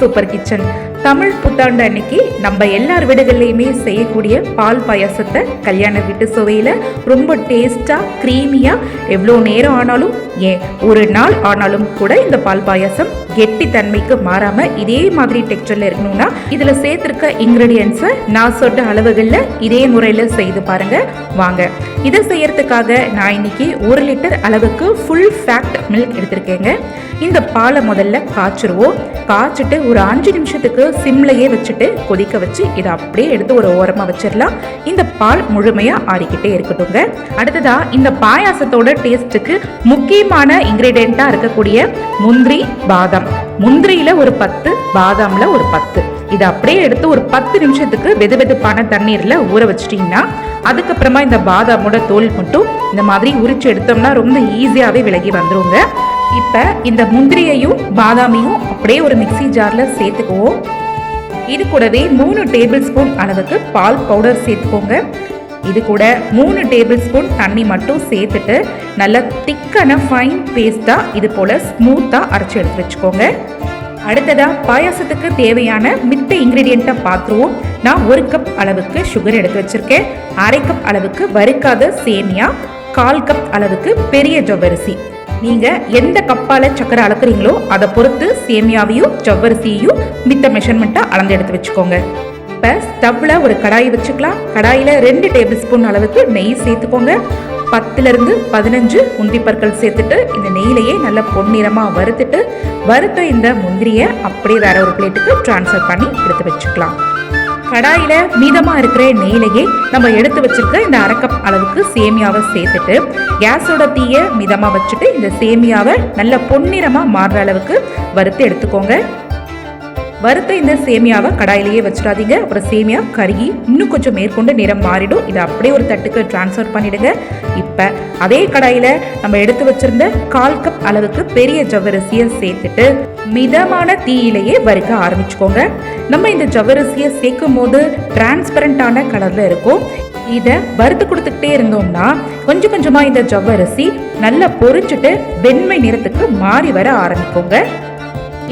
super kitchen. Tamil புத்தாண்டு அன்னைக்கு நம்ம எல்லார் வீடுகள்லையுமே செய்யக்கூடிய பால் பாயாசத்தை கல்யாண வீட்டு சுவையில் ரொம்ப டேஸ்ட்டாக க்ரீமியாக எவ்வளோ நேரம் ஆனாலும் ஏன் ஒரு நாள் ஆனாலும் கூட இந்த பால் பாயாசம் கெட்டி தன்மைக்கு மாறாமல் இதே மாதிரி டெக்ஸ்டரில் இருக்கணும்னா இதில் சேர்த்துருக்க இன்க்ரீடியன்ஸை நான் சொன்ன அளவுகளில் இதே முறையில் செய்து பாருங்க. வாங்க. இதை செய்யறதுக்காக நான் இன்னைக்கு ஒரு லிட்டர் அளவுக்கு ஃபுல் ஃபேக்ட் மில்க் எடுத்திருக்கேங்க. இந்த பாலை முதல்ல காய்ச்சிருவோம். காய்ச்சிட்டு ஒரு அஞ்சு நிமிஷத்துக்கு சிம்லையே வச்சுட்டு கொதிக்க வச்சு இதை அப்படியே எடுத்து ஒரு ஓரமாக வச்சிடலாம். இந்த பால் முழுமையாக ஆறிக்கிட்டே இருக்கட்டுங்க அடுத்ததாக இந்த பாயாசத்தோட டேஸ்ட்டுக்கு முக்கியமான இன்க்ரீடியண்ட்டாக இருக்கக்கூடிய முந்திரி பாதாம். முந்திரியில் ஒரு பத்து பாதாமில் ஒரு பத்து. இதை அப்படியே எடுத்து ஒரு பத்து நிமிஷத்துக்கு வெது வெதுப்பான தண்ணீரில் ஊற வச்சிட்டிங்கன்னா அதுக்கப்புறமா இந்த பாதாமோட தோல் மட்டும் இந்த மாதிரி உரிச்சு எடுத்தோம்னா ரொம்ப ஈஸியாகவே விலகி வந்துருங்க. இப்போ இந்த முந்திரியையும் பாதாமையும் அப்படியே ஒரு மிக்ஸி ஜாரில் சேர்த்துக்குவோம். இது கூடவே மூணு டேபிள் ஸ்பூன் அளவுக்கு பால் பவுடர் சேர்த்துக்கோங்க. இது கூட மூணு டேபிள் ஸ்பூன் தண்ணி மட்டும் சேர்த்துட்டு நல்ல திக்கான ஃபைன் பேஸ்ட்டாக இது போல் ஸ்மூத்தாக அரைச்சி எடுத்து வச்சுக்கோங்க. அடுத்ததாக பாயாசத்துக்கு தேவையான மித்த இன்க்ரீடியண்ட்டை பார்த்துருவோம் நான் ஒரு கப் அளவுக்கு சுகர் எடுத்து வச்சுருக்கேன். அரை கப் அளவுக்கு வறுக்காத சேமியா கால் கப் அளவுக்கு பெரிய ஜவ்வரிசி. நீங்கள் எந்த கப்பால் சக்கரை அளக்குறீங்களோ அதை பொறுத்து சேமியாவையும் ஜவ்வரிசியையும் மித்த மெஷர்மெண்ட்டாக அளந்து எடுத்து வச்சுக்கோங்க. இப்போ ஸ்டவ்வில் ஒரு கடாய் வச்சுக்கலாம். கடாயில் ரெண்டு டேபிள் ஸ்பூன் அளவுக்கு நெய் சேர்த்துக்கோங்க. பத்துலேருந்து பதினஞ்சு முந்திரி பற்கள் சேர்த்துட்டு இந்த நெய்யிலையே நல்லா பொன்னிறமாக வறுத்துட்டு வறுத்த இந்த முந்திரியை அப்படியே வேற ஒரு பிளேட்டுக்கு ட்ரான்ஸ்ஃபர் பண்ணி எடுத்து வச்சுக்கலாம். கடாயில் மீதமாக இருக்கிற நெய்லையே நம்ம எடுத்து வச்சிருக்க இந்த அரைக்கப் அளவுக்கு சேமியாவை சேர்த்துட்டு கேஸோட தீயை மிதமாக வச்சுட்டு இந்த சேமியாவை நல்ல பொன்னிறமாக மாறுற அளவுக்கு வறுத்து எடுத்துக்கோங்க. வறுத்த இந்த சேமியாவை கடாயிலேயே வச்சிடாதீங்க. அப்புறம் சேமியா கருகி இன்னும் கொஞ்சம் மேற்கொண்டு நிறம் மாறிடும். இதை அப்படியே ஒரு தட்டுக்கு டிரான்ஸ்ஃபர் பண்ணிடுங்க. இப்போ அதே கடாயில் நம்ம எடுத்து வச்சிருந்த கால் கப் அளவுக்கு பெரிய ஜவ்வரிசியை சேர்த்துட்டு மிதமான தீயிலேயே வறுக்க ஆரம்பிச்சுக்கோங்க. நம்ம இந்த ஜவ்வரிசியை சேர்க்கும் போது டிரான்ஸ்பரண்டான கலரில் இருக்கும். இதை வறுத்து கொடுத்துக்கிட்டே இருந்தோம்னா கொஞ்சம் கொஞ்சமாக இந்த ஜவ்வரிசி நல்லா பொறிச்சிட்டு வெண்மை நிறத்துக்கு மாறி வர ஆரம்பிக்குங்க.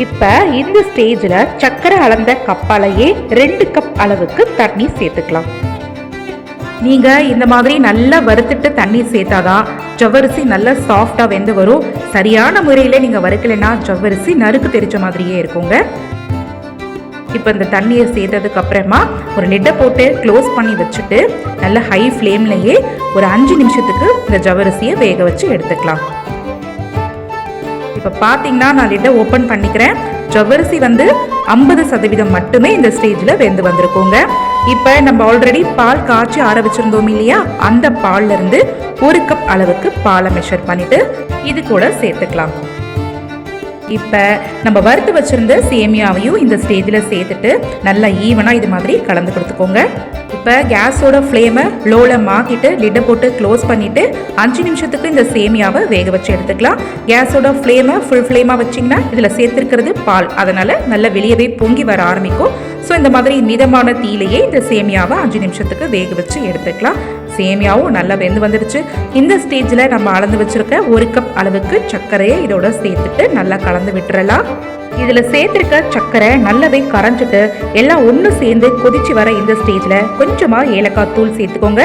இப்போ இந்த ஸ்டேஜில் சக்கரை அளந்த கப்பாலையே ரெண்டு கப் அளவுக்கு தண்ணி சேர்த்துக்கலாம். நீங்கள் இந்த மாதிரி நல்லா வறுத்துட்டு தண்ணி சேர்த்தாதான் ஜவ்வரிசி நல்லா சாஃப்டாக வெந்து வரும். சரியான முறையில் நீங்கள் வறுக்கலைன்னா ஜவ்வரிசி நறுக்கு தெரிச்ச மாதிரியே இருக்குங்க. இப்போ இந்த தண்ணியை சேர்த்ததுக்கு அப்புறமா ஒரு லிட்டை போட்டு க்ளோஸ் பண்ணி வச்சுட்டு நல்ல ஹை ஃப்ளேம்லையே ஒரு அஞ்சு நிமிஷத்துக்கு இந்த ஜவ்வரிசியை வேக வச்சு எடுத்துக்கலாம். இப்போ பார்த்தீங்கன்னா நான் லிட்டை ஓப்பன் பண்ணிக்கிறேன். ஜவ்வரிசி வந்து ஐம்பது சதவீதம் மட்டுமே இந்த ஸ்டேஜில் வெந்து வந்திருக்கோங்க. இப்போ நம்ம ஆல்ரெடி பால் காய்ச்சி ஆற வச்சுருந்தோம் இல்லையா? அந்த பால்லேருந்து ஒரு கப் அளவுக்கு பாலை மெஷர் பண்ணிவிட்டு இது கூட சேர்த்துக்கலாம். இப்போ நம்ம வறுத்து வச்சுருந்த சேமியாவையும் இந்த ஸ்டேஜில் சேர்த்துட்டு நல்லா ஈவனாக இது மாதிரி கலந்து கொடுத்துக்கோங்க. இப்போ கேஸோட ஃப்ளேமை லோவில் மாற்றிட்டு லிட்டை போட்டு க்ளோஸ் பண்ணிவிட்டு அஞ்சு நிமிஷத்துக்கு இந்த சேமியாவை வேக வச்சு எடுத்துக்கலாம். கேஸோட ஃப்ளேமை ஃபுல் ஃப்ளேமாக வச்சிங்கன்னா இதில் சேர்த்துருக்கிறது பால். அதனால் நல்லா வெளியவே பொங்கி வர ஆரம்பிக்கும். ஸோ இந்த மாதிரி மிதமான தீலையே இந்த சேமியாவை அஞ்சு நிமிஷத்துக்கு வேக வச்சு எடுத்துக்கலாம். சேமியாவும் நல்லா வெந்து வந்துடுச்சு. இந்த ஸ்டேஜில் நம்ம அளந்து வச்சுருக்க ஒரு கப் அளவுக்கு சர்க்கரையை இதோட சேர்த்துட்டு நல்லா கலந்து விட்டுறலாம். இதில் சேர்த்துருக்க சர்க்கரை நல்லாவே கரைஞ்சிட்டு எல்லாம் ஒன்று சேர்ந்து கொதிச்சு வர இந்த ஸ்டேஜில் கொஞ்சமாக ஏலக்காய் தூள் சேர்த்துக்கோங்க.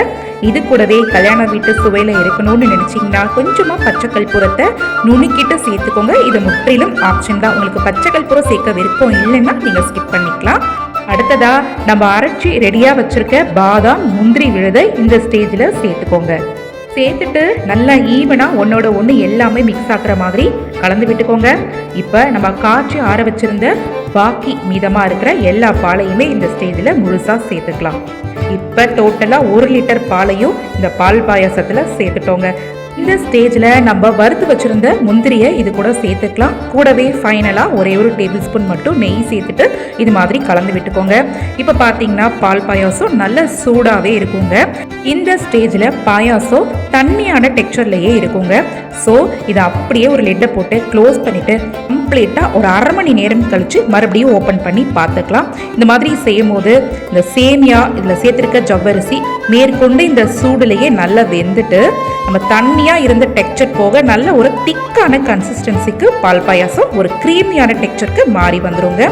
இது கூடவே கல்யாண வீட்டு சுவையில் இருக்கணும்னு நினச்சிங்கன்னா கொஞ்சமாக பச்சை கற்பூரத்தை நுணுக்கிட்டு சேர்த்துக்கோங்க. இது முற்றிலும் ஆப்ஷன் தான். உங்களுக்கு பச்சை கற்பூரம் சேர்க்க விருப்பம் இல்லைன்னா நீங்கள் ஸ்கிப் பண்ணிக்கலாம். அடுத்ததா நம்ம அரைச்சி ரெடியாக வச்சிருக்க பாதாம் முந்திரி விழுதை இந்த ஸ்டேஜில் சேர்த்துக்கோங்க. சேர்த்துட்டு நல்லா ஈவனாக ஒன்றோட ஒன்று எல்லாமே மிக்ஸ் ஆகுற மாதிரி கலந்து விட்டுக்கோங்க. இப்போ நம்ம காய்ச்சி ஆற வச்சிருந்த பாக்கி மீதமாக இருக்கிற எல்லா பாலையுமே இந்த ஸ்டேஜில் முழுசாக சேர்த்துக்கலாம். இப்போ டோட்டலாக ஒரு லிட்டர் பாலையும் இந்த பால் பாயாசத்தில் சேர்த்துட்டோங்க. இந்த ஸ்டேஜில் நம்ம வறுத்து வச்சுருந்த முந்திரியை இது கூட சேர்த்துக்கலாம். கூடவே ஃபைனலாக ஒரே ஒரு டேபிள் ஸ்பூன் மட்டும் நெய் சேர்த்துட்டு இது மாதிரி கலந்து விட்டுக்கோங்க. இப்போ பார்த்தீங்கன்னா பால் பாயாசம் நல்ல சூடாகவே இருக்குங்க. இந்த ஸ்டேஜில் பாயாசம் தண்ணியான டெக்ஸ்சர்லேயே இருக்குங்க. ஸோ இதை அப்படியே ஒரு லெட்டை போட்டு க்ளோஸ் பண்ணிவிட்டு கம்ப்ளீட்டாக ஒரு அரை மணி நேரம் கழித்து மறுபடியும் ஓப்பன் பண்ணி பார்த்துக்கலாம். இந்த மாதிரி செய்யும் போது இந்த சேமியா இதில் சேர்த்துருக்க ஜவ்வரிசி மேற்கொண்டு இந்த சூடுலேயே நல்லா வெந்துட்டு நம்ம தண்ணியாக இருந்த டெக்ஸ்சர் போக நல்ல ஒரு திக்கான கன்சிஸ்டன்சிக்கு பால் பாயாசம் ஒரு க்ரீமியான டெக்ஸ்சருக்கு மாறி வந்துருங்க.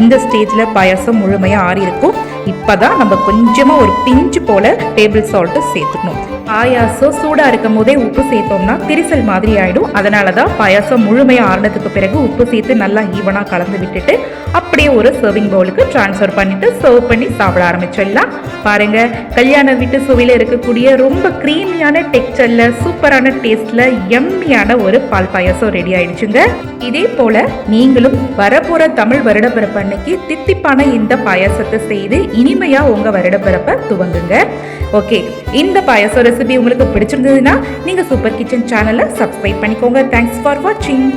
இந்த ஸ்டேஜில் பாயாசம் முழுமையாக ஆறி இருக்கும். இப்போ தான் நம்ம கொஞ்சமாக ஒரு பிஞ்சு போல் டேபிள் சால்ட்டு சேர்த்துக்கணும். பாயாசம் சூடாக இருக்கும் போதே உப்பு சேர்த்தோம்னா திரிசல் மாதிரி ஆகிடும் அதனால தான் பாயாசம் முழுமையாக ஆறினதுக்கு பிறகு உப்பு சேர்த்து நல்லா ஈவனாக கலந்து விட்டுட்டு அப்படியே ஒரு சர்விங் பவுலுக்கு ட்ரான்ஸ்ஃபர் பண்ணிவிட்டு சர்வ் பண்ணி சாப்பிட ஆரம்பிச்சிடலாம். பாருங்க கல்யாண வீட்டு சுவையில் இருக்கக்கூடிய ரொம்ப க்ரீமியான டெக்ஸ்டரில் சூப்பரான டேஸ்டில் எம்மியான ஒரு பால் பாயாசம் ரெடி ஆயிடுச்சுங்க. இதே போல நீங்களும் வரப்போற தமிழ் வருடப்பிறப்பு அன்னைக்கு தித்திப்பான இந்த பாயாசத்தை செய்து இனிமையா உங்க வருடப்பிறப்பை துவங்குங்க. ஓகே இந்த பாயாசம் ரெசிபி உங்களுக்கு பிடிச்சிருந்ததுன்னா நீங்க சூப்பர் கிச்சன் சேனலை சப்ஸ்கிரைப் பண்ணிக்கோங்க. தேங்க்ஸ் ஃபார் வாட்சிங்